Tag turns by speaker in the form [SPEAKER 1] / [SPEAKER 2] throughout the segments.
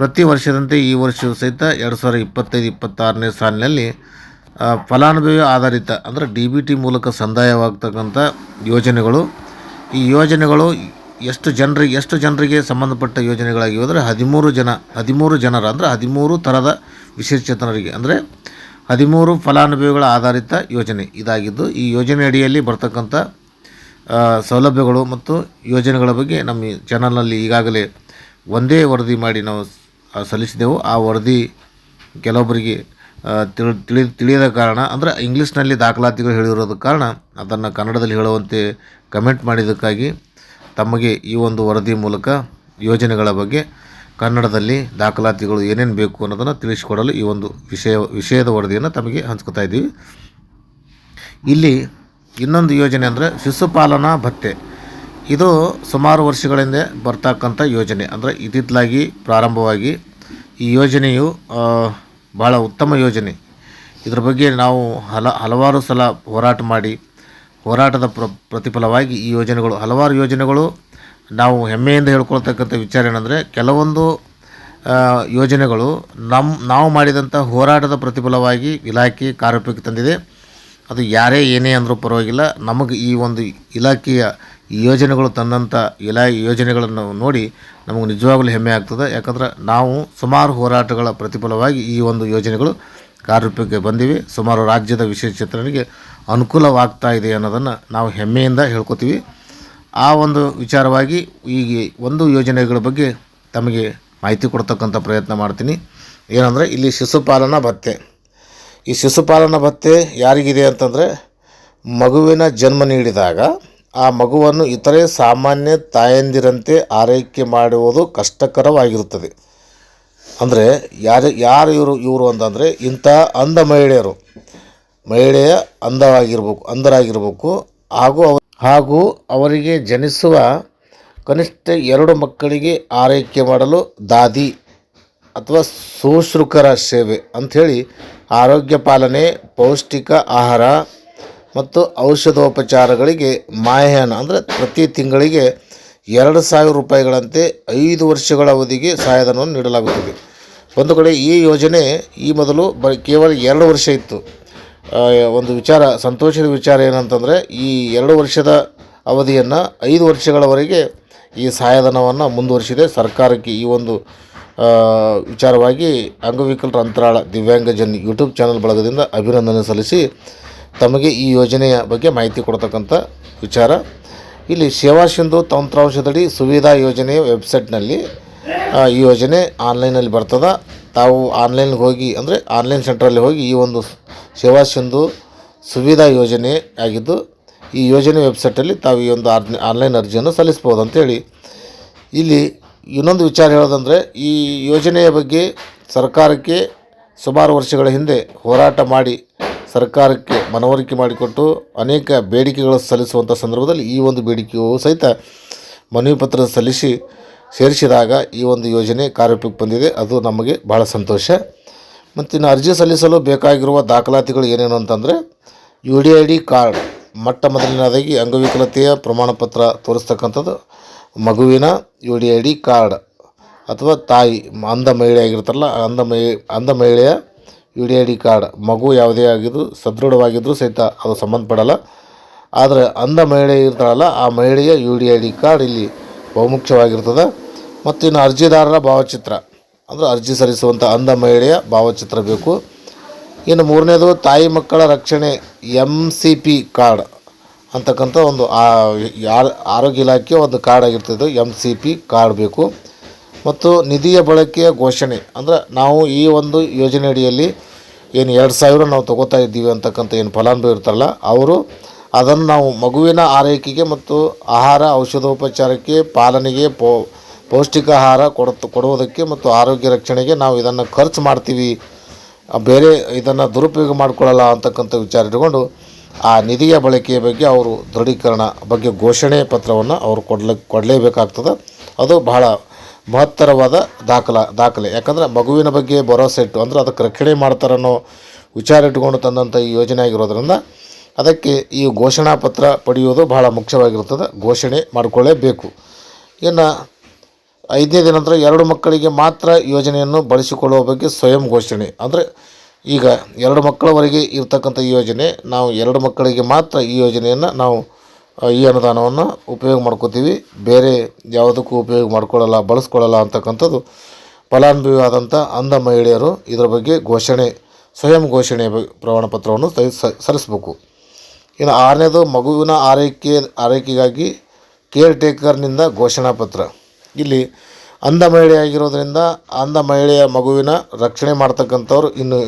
[SPEAKER 1] ಪ್ರತಿ ವರ್ಷದಂತೆ ಈ ವರ್ಷವೂ ಸಹಿತ ಎರಡು ಸಾವಿರದ ಇಪ್ಪತ್ತೈದು, ಇಪ್ಪತ್ತಾರನೇ ಸಾಲಿನಲ್ಲಿ ಫಲಾನುಭವಿ ಆಧಾರಿತ, ಅಂದರೆ ಡಿ ಬಿ ಟಿ ಮೂಲಕ ಸಂದಾಯವಾಗ್ತಕ್ಕಂಥ ಯೋಜನೆಗಳು. ಈ ಯೋಜನೆಗಳು ಎಷ್ಟು ಜನರಿಗೆ ಎಷ್ಟು ಜನರಿಗೆ ಸಂಬಂಧಪಟ್ಟ ಯೋಜನೆಗಳಾಗಿವೆ ಅಂದರೆ ಹದಿಮೂರು ಜನ, ಹದಿಮೂರು ಜನರ, ಅಂದರೆ ಹದಿಮೂರು ಥರದ ವಿಶೇಷಚೇತನರಿಗೆ, ಅಂದರೆ ಹದಿಮೂರು ಫಲಾನುಭವಿಗಳ ಆಧಾರಿತ ಯೋಜನೆ ಇದಾಗಿದ್ದು, ಈ ಯೋಜನೆ ಅಡಿಯಲ್ಲಿ ಬರ್ತಕ್ಕಂಥ ಸೌಲಭ್ಯಗಳು ಮತ್ತು ಯೋಜನೆಗಳ ಬಗ್ಗೆ ನಮ್ಮ ಚಾನಲ್ನಲ್ಲಿ ಈಗಾಗಲೇ ಒಂದೇ ವರದಿ ಮಾಡಿ ನಾವು ಸಲ್ಲಿಸಿದೆವು. ಆ ವರದಿ ಕೆಲವೊಬ್ಬರಿಗೆ ತಿಳಿ ತಿಳಿ, ತಿಳಿಯದ ಕಾರಣ, ಅಂದರೆ ಇಂಗ್ಲೀಷ್ನಲ್ಲಿ ದಾಖಲಾತಿಗಳು ಹೇಳಿರೋದ ಕಾರಣ, ಅದನ್ನು ಕನ್ನಡದಲ್ಲಿ ಹೇಳುವಂತೆ ಕಮೆಂಟ್ ಮಾಡಿದ್ದಕ್ಕಾಗಿ ತಮಗೆ ಈ ಒಂದು ವರದಿ ಮೂಲಕ ಯೋಜನೆಗಳ ಬಗ್ಗೆ ಕನ್ನಡದಲ್ಲಿ ದಾಖಲಾತಿಗಳು ಏನೇನು ಬೇಕು ಅನ್ನೋದನ್ನು ತಿಳಿಸಿಕೊಡಲು ಈ ಒಂದು ವಿಷಯ, ವಿಷಯದ ವರದಿಯನ್ನು ತಮಗೆ ಹಂಚ್ಕೊತಾ ಇದ್ದೀವಿ. ಇಲ್ಲಿ ಇನ್ನೊಂದು ಯೋಜನೆ ಅಂದರೆ ಶಿಶುಪಾಲನಾ ಭತ್ಯೆ ಇದು ಸುಮಾರು ವರ್ಷಗಳ ಹಿಂದೆ ಬರ್ತಕ್ಕಂಥ ಯೋಜನೆ. ಅಂದರೆ ಇತ್ತಿತ್ತಲಾಗಿ ಪ್ರಾರಂಭವಾಗಿ ಈ ಯೋಜನೆಯು ಭಾಳ ಉತ್ತಮ ಯೋಜನೆ. ಇದರ ಬಗ್ಗೆ ನಾವು ಹಲ, ಹಲವಾರು ಸಲ ಹೋರಾಟ ಮಾಡಿ, ಹೋರಾಟದ ಪ್ರ, ಪ್ರತಿಫಲವಾಗಿ ಈ ಯೋಜನೆಗಳು, ಹಲವಾರು ಯೋಜನೆಗಳು ನಾವು ಹೆಮ್ಮೆಯಿಂದ ಹೇಳ್ಕೊಳ್ತಕ್ಕಂಥ ವಿಚಾರ ಏನಂದರೆ, ಕೆಲವೊಂದು ಯೋಜನೆಗಳು ನಮ್ಮ ನಾವು ಮಾಡಿದಂಥ ಹೋರಾಟದ ಪ್ರತಿಫಲವಾಗಿ ಇಲಾಖೆ ಕಾರ್ಯರೂಪಕ್ಕೆ ತಂದಿದೆ. ಅದು ಯಾರೇ ಏನೇ ಅಂದರೂ ಪರವಾಗಿಲ್ಲ, ನಮಗೆ ಈ ಒಂದು ಇಲಾಖೆಯ ಈ ಯೋಜನೆಗಳು ತಂದಂಥ ಇಲಾ ಯೋಜನೆಗಳನ್ನು ನೋಡಿ ನಮಗೆ ನಿಜವಾಗಲೂ ಹೆಮ್ಮೆ ಆಗ್ತದೆ. ಯಾಕಂದ್ರೆ ನಾವು ಸುಮಾರು ಹೋರಾಟಗಳ ಪ್ರತಿಫಲವಾಗಿ ಈ ಒಂದು ಯೋಜನೆಗಳು ಕಾರ್ಯರೂಪಕ್ಕೆ ಬಂದಿವೆ. ಸುಮಾರು ರಾಜ್ಯದ ವಿಶೇಷಚೇತನರಿಗೆ ಅನುಕೂಲವಾಗ್ತಾ ಇದೆ ಅನ್ನೋದನ್ನು ನಾವು ಹೆಮ್ಮೆಯಿಂದ ಹೇಳ್ಕೊತೀವಿ. ಆ ಒಂದು ವಿಚಾರವಾಗಿ ಈಗ ಒಂದು ಯೋಜನೆಗಳ ಬಗ್ಗೆ ತಮಗೆ ಮಾಹಿತಿ ಕೊಡ್ತಕ್ಕಂಥ ಪ್ರಯತ್ನ ಮಾಡ್ತೀನಿ. ಏನಂದರೆ ಇಲ್ಲಿ ಶಿಶುಪಾಲನಾ ಭತ್ಯೆ ಈ ಶಿಶುಪಾಲನಾ ಭತ್ಯೆ ಯಾರಿಗಿದೆ ಅಂತಂದರೆ ಮಗುವಿನ ಜನ್ಮ ನೀಡಿದಾಗ ಆ ಮಗುವನ್ನು ಇತರೆ ಸಾಮಾನ್ಯ ತಾಯಂದಿರಂತೆ ಆರೈಕೆ ಮಾಡುವುದು ಕಷ್ಟಕರವಾಗಿರುತ್ತದೆ. ಅಂದರೆ ಯಾರು ಯಾರು ಇವರು ಇವರು ಅಂತಂದರೆ ಇಂಥ ಅಂಧ ಮಹಿಳೆಯರು. ಮಹಿಳೆಯ ಅಂಧವಾಗಿರ್ಬೇಕು, ಅಂಧರಾಗಿರ್ಬೇಕು. ಹಾಗೂ ಅವ, ಹಾಗೂ ಅವರಿಗೆ ಜನಿಸುವ ಕನಿಷ್ಠ ಎರಡು ಮಕ್ಕಳಿಗೆ ಆರೈಕೆ ಮಾಡಲು ದಾದಿ ಅಥವಾ ಶುಶ್ರೂಷಕರ ಸೇವೆ ಅಂಥೇಳಿ ಆರೋಗ್ಯ ಪಾಲನೆ, ಪೌಷ್ಟಿಕ ಆಹಾರ ಮತ್ತು ಔಷಧೋಪಚಾರಗಳಿಗೆ ಮಾಯಾನ ಅಂದರೆ ಪ್ರತಿ ತಿಂಗಳಿಗೆ ಎರಡು ಸಾವಿರ ರೂಪಾಯಿಗಳಂತೆ ಐದು ವರ್ಷಗಳ ಅವಧಿಗೆ ಸಹಾಯಧನವನ್ನು ನೀಡಲಾಗುತ್ತದೆ. ಒಂದು ಕಡೆ ಈ ಯೋಜನೆ ಈ ಮೊದಲು ಬ ಕೇವಲ ಎರಡು ವರ್ಷ ಇತ್ತು. ಒಂದು ವಿಚಾರ, ಸಂತೋಷದ ವಿಚಾರ ಏನಂತಂದರೆ ಈ ಎರಡು ವರ್ಷದ ಅವಧಿಯನ್ನು ಐದು ವರ್ಷಗಳವರೆಗೆ ಈ ಸಹಾಯಧನವನ್ನು ಮುಂದುವರಿಸಿದೆ. ಸರ್ಕಾರಕ್ಕೆ ಈ ಒಂದು ವಿಚಾರವಾಗಿ ಅಂಗವಿಕಲರ ಅಂತರಾಳ ದಿವ್ಯಾಂಗಜನ್ ಯೂಟ್ಯೂಬ್ ಚಾನಲ್ ಬಳಗದಿಂದ ಅಭಿನಂದನೆ ಸಲ್ಲಿಸಿ ತಮಗೆ ಈ ಯೋಜನೆಯ ಬಗ್ಗೆ ಮಾಹಿತಿ ಕೊಡ್ತಕ್ಕಂಥ ವಿಚಾರ. ಇಲ್ಲಿ ಸೇವಾ ಸಿಂಧು ತಂತ್ರಾಂಶದಡಿ ಸುವಿಧಾ ಯೋಜನೆಯ ವೆಬ್ಸೈಟ್ನಲ್ಲಿ ಈ ಯೋಜನೆ ಆನ್ಲೈನಲ್ಲಿ ಬರ್ತದೆ. ತಾವು ಆನ್ಲೈನ್ಗೆ ಹೋಗಿ, ಅಂದರೆ ಆನ್ಲೈನ್ ಸೆಂಟ್ರಲ್ಲಿ ಹೋಗಿ ಈ ಒಂದು ಸೇವಾ ಸಿಂಧು ಸುವಿಧಾ ಯೋಜನೆ ಆಗಿದ್ದು, ಈ ಯೋಜನೆ ವೆಬ್ಸೈಟಲ್ಲಿ ತಾವು ಈ ಒಂದು ಆನ್ಲೈನ್ ಅರ್ಜಿಯನ್ನು ಸಲ್ಲಿಸ್ಬೋದು ಅಂತೇಳಿ ಇಲ್ಲಿ ಇನ್ನೊಂದು ವಿಚಾರ ಹೇಳೋದಂದರೆ, ಈ ಯೋಜನೆಯ ಬಗ್ಗೆ ಸರ್ಕಾರಕ್ಕೆ ಸುಮಾರು ವರ್ಷಗಳ ಹಿಂದೆ ಹೋರಾಟ ಮಾಡಿ ಸರ್ಕಾರಕ್ಕೆ ಮನವರಿಕೆ ಮಾಡಿಕೊಟ್ಟು ಅನೇಕ ಬೇಡಿಕೆಗಳು ಸಲ್ಲಿಸುವಂಥ ಸಂದರ್ಭದಲ್ಲಿ ಈ ಒಂದು ಬೇಡಿಕೆಯು ಸಹಿತ ಮನವಿ ಪತ್ರ ಸಲ್ಲಿಸಿ ಸೇರಿಸಿದಾಗ ಈ ಒಂದು ಯೋಜನೆ ಕಾರ್ಯರೂಪಕ್ಕೆ ಬಂದಿದೆ. ಅದು ನಮಗೆ ಭಾಳ ಸಂತೋಷ. ಮತ್ತು ಇನ್ನು ಅರ್ಜಿ ಸಲ್ಲಿಸಲು ಬೇಕಾಗಿರುವ ದಾಖಲಾತಿಗಳು ಏನೇನು ಅಂತಂದರೆ U D I D card, ಮೊಟ್ಟ ಮೊದಲನೇದಾಗಿ ಅಂಗವಿಕಲತೆಯ ಪ್ರಮಾಣ ಪತ್ರ ತೋರಿಸ್ತಕ್ಕಂಥದ್ದು, ಮಗುವಿನ U D I D card ಅಥವಾ ತಾಯಿ ಅಂಧ ಮಹಿಳೆ ಆಗಿರ್ತಾರಲ್ಲ, ಅಂಧ ಮಹಿ ಅಂಧ ಮಹಿಳೆಯ U D I D card ಮಗು ಯಾವುದೇ ಆಗಿದ್ದು ಸದೃಢವಾಗಿದ್ದರೂ ಸಹಿತ ಅದು ಸಂಬಂಧಪಡಲ್ಲ. ಆದರೆ ಅಂಧ ಮಹಿಳೆ ಇರ್ತಾಳಲ್ಲ, ಆ ಮಹಿಳೆಯ U D I D card ಇಲ್ಲಿ ಬಹುಮುಖ್ಯವಾಗಿರ್ತದೆ. ಮತ್ತು ಇನ್ನು ಅರ್ಜಿದಾರರ ಭಾವಚಿತ್ರ. ಅಂದರೆ ಅರ್ಜಿ ಸಲ್ಲಿಸುವಂಥ ಅಂಧ ಮಹಿಳೆಯ ಭಾವಚಿತ್ರ ಬೇಕು. ಇನ್ನು ಮೂರನೇದು, ತಾಯಿ ಮಕ್ಕಳ ರಕ್ಷಣೆ ಎಂ ಸಿ ಪಿ ಕಾರ್ಡ್ ಅಂತಕ್ಕಂಥ ಒಂದು ಆರೋಗ್ಯ ಇಲಾಖೆಯ ಒಂದು ಕಾರ್ಡ್ ಆಗಿರ್ತದೆ. ಎಂ ಸಿ ಪಿ ಕಾರ್ಡ್ ಬೇಕು. ಮತ್ತು ನಿಧಿಯ ಬಳಕೆಯ ಘೋಷಣೆ. ಅಂದರೆ ನಾವು ಈ ಒಂದು ಯೋಜನೆ ಅಡಿಯಲ್ಲಿ ಏನು ಎರಡು ಸಾವಿರ ನಾವು ತಗೋತಾ ಇದ್ದೀವಿ ಅಂತಕ್ಕಂಥ ಏನು ಫಲಾನುಭವಿ ಇರ್ತಾರಲ್ಲ, ಅವರು ಅದನ್ನು ನಾವು ಮಗುವಿನ ಆರೈಕೆಗೆ ಮತ್ತು ಆಹಾರ ಔಷಧೋಪಚಾರಕ್ಕೆ, ಪಾಲನೆಗೆ, ಪೋ ಪೌಷ್ಟಿಕ ಆಹಾರ ಕೊಡ ಕೊಡುವುದಕ್ಕೆ ಮತ್ತು ಆರೋಗ್ಯ ರಕ್ಷಣೆಗೆ ನಾವು ಇದನ್ನು ಖರ್ಚು ಮಾಡ್ತೀವಿ. ಬೇರೆ ಇದನ್ನು ದುರುಪಯೋಗ ಮಾಡಿಕೊಳ್ಳಲ್ಲ ಅಂತಕ್ಕಂಥ ವಿಚಾರ ಇಟ್ಕೊಂಡು ಆ ನಿಧಿಯ ಬಳಕೆಯ ಬಗ್ಗೆ ಅವರು ದೃಢೀಕರಣ ಬಗ್ಗೆ ಘೋಷಣೆ ಪತ್ರವನ್ನು ಅವರು ಕೊಡ್ಲಿಕ್ಕೆ ಕೊಡಲೇಬೇಕಾಗ್ತದೆ. ಅದು ಬಹಳ ಮಹತ್ತರವಾದ ದಾಖಲ, ದಾಖಲೆ. ಯಾಕಂದರೆ ಮಗುವಿನ ಬಗ್ಗೆ ಭರವಸೆ ಇಟ್ಟು, ಅಂದ್ರೆ ಅದಕ್ಕೆ ರಕ್ಷಣೆ ಮಾಡ್ತಾರನ್ನೋ ವಿಚಾರ ಇಟ್ಕೊಂಡು ತಂದಂಥ ಈ ಯೋಜನೆ ಆಗಿರೋದ್ರಿಂದ ಅದಕ್ಕೆ ಈ ಘೋಷಣಾ ಪತ್ರ ಪಡೆಯುವುದು ಬಹಳ ಮುಖ್ಯವಾಗಿರುತ್ತದೆ. ಘೋಷಣೆ ಮಾಡಿಕೊಳ್ಳೇಬೇಕು. ಇನ್ನು ಐದನೇ ದಿನ ನಂತರ ಎರಡು ಮಕ್ಕಳಿಗೆ ಮಾತ್ರ ಯೋಜನೆಯನ್ನು ಬಳಸಿಕೊಳ್ಳುವ ಬಗ್ಗೆ ಸ್ವಯಂ ಘೋಷಣೆ. ಅಂದರೆ ಈಗ ಎರಡು ಮಕ್ಕಳವರೆಗೆ ಇರ್ತಕ್ಕಂಥ ಯೋಜನೆ, ನಾವು ಎರಡು ಮಕ್ಕಳಿಗೆ ಮಾತ್ರ ಈ ಯೋಜನೆಯನ್ನು ನಾವು ಈ ಅನುದಾನವನ್ನು ಉಪಯೋಗ ಮಾಡ್ಕೋತೀವಿ. ಬೇರೆ ಯಾವುದಕ್ಕೂ ಉಪಯೋಗ ಮಾಡ್ಕೊಳ್ಳಲ್ಲ, ಬಳಸ್ಕೊಳ್ಳಲ್ಲ ಅಂತಕ್ಕಂಥದ್ದು ಫಲಾನುಭವಿ ಆದಂಥ ಅಂಧ ಮಹಿಳೆಯರು ಇದರ ಬಗ್ಗೆ ಘೋಷಣೆ, ಸ್ವಯಂ ಘೋಷಣೆ ಪ್ರಮಾಣ ಪತ್ರವನ್ನು ಸಲ್ಲಿಸಬೇಕು. ಇನ್ನು ಆರನೇದು ಮಗುವಿನ ಆರೈಕೆ, ಆರೈಕೆಗಾಗಿ ಕೇರ್ ಟೇಕರ್ನಿಂದ ಘೋಷಣಾ ಪತ್ರ. ಇಲ್ಲಿ ಅಂಧ ಮಹಿಳೆಯಾಗಿರೋದರಿಂದ ಅಂಧ ಮಹಿಳೆಯ ಮಗುವಿನ ರಕ್ಷಣೆ ಮಾಡ್ತಕ್ಕಂಥವ್ರು ಇನ್ನು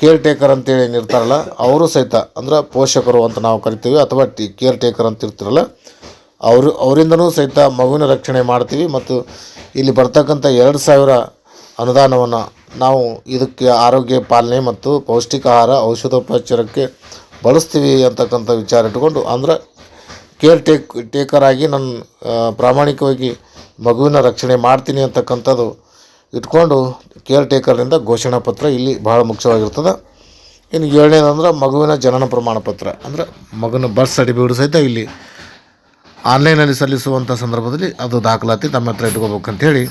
[SPEAKER 1] ಕೇರ್ ಟೇಕರ್ ಅಂತೇಳಿ ಏನಿರ್ತಾರಲ್ಲ ಅವರು ಸಹಿತ, ಅಂದ್ರೆ ಪೋಷಕರು ಅಂತ ನಾವು ಕರಿತೀವಿ ಅಥವಾ ಟಿ ಕೇರ್ ಟೇಕರ್ ಅಂತ ಇರ್ತಿರಲ್ಲ, ಅವರು, ಅವರಿಂದನೂ ಸಹಿತ ಮಗುವಿನ ರಕ್ಷಣೆ ಮಾಡ್ತೀವಿ ಮತ್ತು ಇಲ್ಲಿ ಬರ್ತಕ್ಕಂಥ ಎರಡು ಸಾವಿರ ಅನುದಾನವನ್ನು ನಾವು ಇದಕ್ಕೆ ಆರೋಗ್ಯ ಪಾಲನೆ ಮತ್ತು ಪೌಷ್ಟಿಕ ಆಹಾರ ಔಷಧೋಪಚಾರಕ್ಕೆ ಬಳಸ್ತೀವಿ ಅಂತಕ್ಕಂಥ ವಿಚಾರ ಇಟ್ಕೊಂಡು ಅಂದ್ರೆ ಕೇರ್ ಟೇಕ್ ಟೇಕರ್ ಆಗಿ ನಾನು ಪ್ರಾಮಾಣಿಕವಾಗಿ ಮಗುವಿನ ರಕ್ಷಣೆ ಮಾಡ್ತೀನಿ ಅಂತಕ್ಕಂಥದ್ದು ಇಟ್ಕೊಂಡು ಕೇರ್ ಟೇಕರ್ನಿಂದ ಘೋಷಣಾ ಪತ್ರ ಇಲ್ಲಿ ಬಹಳ ಮುಖ್ಯವಾಗಿರ್ತದೆ. ಇನ್ನು ಏಳನೇದಂದ್ರೆ ಮಗುವಿನ ಜನನ ಪ್ರಮಾಣ ಪತ್ರ. ಅಂದರೆ ಮಗನ ಬರ್ತ್ ಸರ್ಟಿಫಿಕೇಟ್ ಸಹಿತ ಇಲ್ಲಿ ಆನ್ಲೈನಲ್ಲಿ ಸಲ್ಲಿಸುವಂಥ ಸಂದರ್ಭದಲ್ಲಿ ಅದು ದಾಖಲಾತಿ ತಮ್ಮ ಹತ್ರ ಇಟ್ಕೋಬೇಕಂಥೇಳಿ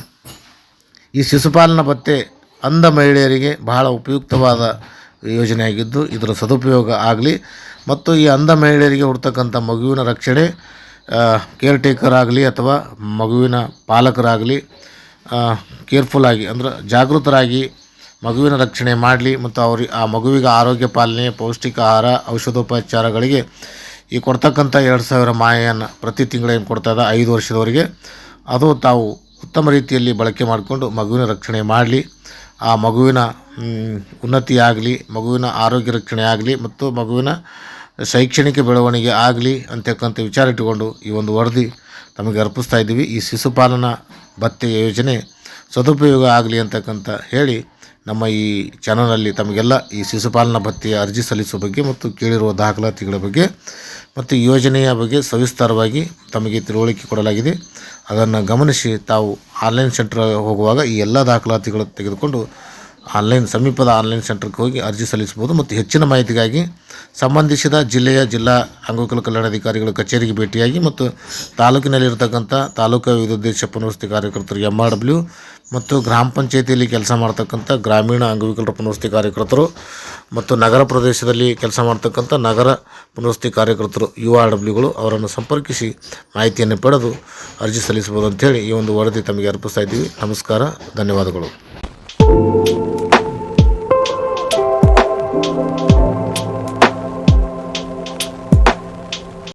[SPEAKER 1] ಈ ಶಿಶುಪಾಲನ ಪತ್ತೆ ಅಂಧ ಮಹಿಳೆಯರಿಗೆ ಬಹಳ ಉಪಯುಕ್ತವಾದ ಯೋಜನೆಯಾಗಿದ್ದು ಇದರ ಸದುಪಯೋಗ ಆಗಲಿ ಮತ್ತು ಈ ಅಂಧ ಮಹಿಳೆಯರಿಗೆ ಹುಡ್ತಕ್ಕಂಥ ಮಗುವಿನ ರಕ್ಷಣೆ ಕೇರ್ ಟೇಕರ್ ಆಗಲಿ ಅಥವಾ ಮಗುವಿನ ಪಾಲಕರಾಗಲಿ ಕೇರ್ಫುಲ್ ಆಗಿ ಅಂದ್ರೆ ಜಾಗೃತರಾಗಿ ಮಗುವಿನ ರಕ್ಷಣೆ ಮಾಡಲಿ ಮತ್ತು ಅವ್ರಿಗೆ ಆ ಮಗುವಿಗೆ ಆರೋಗ್ಯ ಪಾಲನೆ ಪೌಷ್ಟಿಕ ಆಹಾರ ಔಷಧೋಪಚಾರಗಳಿಗೆ ಈ ಕೊಡ್ತಕ್ಕಂಥ ಎರಡು ಸಾವಿರ ಮಾಯನ್ನು ಪ್ರತಿ ತಿಂಗಳೇನು ಇದೆ, ಐದು ವರ್ಷದವರೆಗೆ, ಅದು ತಾವು ಉತ್ತಮ ರೀತಿಯಲ್ಲಿ ಬಳಕೆ ಮಾಡಿಕೊಂಡು ಮಗುವಿನ ರಕ್ಷಣೆ ಮಾಡಲಿ. ಆ ಮಗುವಿನ ಉನ್ನತಿಯಾಗಲಿ ಮಗುವಿನ ಆರೋಗ್ಯ ರಕ್ಷಣೆ ಆಗಲಿ ಮತ್ತು ಮಗುವಿನ ಶೈಕ್ಷಣಿಕ ಬೆಳವಣಿಗೆ ಆಗಲಿ ಅಂತಕ್ಕಂಥ ವಿಚಾರ ಇಟ್ಟುಕೊಂಡು ಈ ಒಂದು ವರದಿ ತಮಗೆ ಅರ್ಪಿಸ್ತಾ ಇದ್ದೀವಿ. ಈ ಶಿಶುಪಾಲನಾ ಭತ್ಯೆ ಯೋಜನೆ ಸದುಪಯೋಗ ಆಗಲಿ ಅಂತಕ್ಕಂಥ ಹೇಳಿ ನಮ್ಮ ಈ ಚಾನಲಲ್ಲಿ ತಮಗೆಲ್ಲ ಈ ಶಿಶುಪಾಲನಾ ಭತ್ಯೆಯ ಅರ್ಜಿ ಸಲ್ಲಿಸುವ ಬಗ್ಗೆ ಮತ್ತು ಕೇಳಿರುವ ದಾಖಲಾತಿಗಳ ಬಗ್ಗೆ ಮತ್ತು ಯೋಜನೆಯ ಬಗ್ಗೆ ಸವಿಸ್ತಾರವಾಗಿ ತಮಗೆ ತಿಳುವಳಿಕೆ ಕೊಡಲಾಗಿದೆ. ಅದನ್ನು ಗಮನಿಸಿ ತಾವು ಆನ್ಲೈನ್ ಸೆಂಟ್ರ್ ಹೋಗುವಾಗ ಈ ಎಲ್ಲ ದಾಖಲಾತಿಗಳು ತೆಗೆದುಕೊಂಡು ಆನ್ಲೈನ್, ಸಮೀಪದ ಆನ್ಲೈನ್ ಸೆಂಟರ್ಗೆ ಹೋಗಿ ಅರ್ಜಿ ಸಲ್ಲಿಸಬಹುದು ಮತ್ತು ಹೆಚ್ಚಿನ ಮಾಹಿತಿಗಾಗಿ ಸಂಬಂಧಿಸಿದ ಜಿಲ್ಲೆಯ ಜಿಲ್ಲಾ ಅಂಗವಿಕಲ ಕಲ್ಯಾಣಾಧಿಕಾರಿಗಳ ಕಚೇರಿಗೆ ಭೇಟಿಯಾಗಿ ಮತ್ತು ತಾಲೂಕಿನಲ್ಲಿರ್ತಕ್ಕಂಥ ತಾಲೂಕು ವಿದ್ಯುದ್ದೇಶ ಪುನರ್ವಸತಿ ಕಾರ್ಯಕರ್ತರು ಎಂ ಆರ್ ಡಬ್ಲ್ಯೂ ಮತ್ತು ಗ್ರಾಮ ಪಂಚಾಯತಿಯಲ್ಲಿ ಕೆಲಸ ಮಾಡ್ತಕ್ಕಂಥ ಗ್ರಾಮೀಣ ಅಂಗವಿಕಲರ ಪುನರ್ವಸತಿ ಕಾರ್ಯಕರ್ತರು ಮತ್ತು ನಗರ ಪ್ರದೇಶದಲ್ಲಿ ಕೆಲಸ ಮಾಡ್ತಕ್ಕಂಥ ನಗರ ಪುನರ್ವಸತಿ ಕಾರ್ಯಕರ್ತರು ಯು ಆರ್ ಡಬ್ಲ್ಯೂಗಳು ಅವರನ್ನು ಸಂಪರ್ಕಿಸಿ ಮಾಹಿತಿಯನ್ನು ಪಡೆದು ಅರ್ಜಿ ಸಲ್ಲಿಸಬಹುದು ಅಂತೇಳಿ ಈ ಒಂದು ವರದಿ ತಮಗೆ ಅರ್ಪಿಸ್ತಾ ಇದ್ದೀವಿ. ನಮಸ್ಕಾರ, ಧನ್ಯವಾದಗಳು.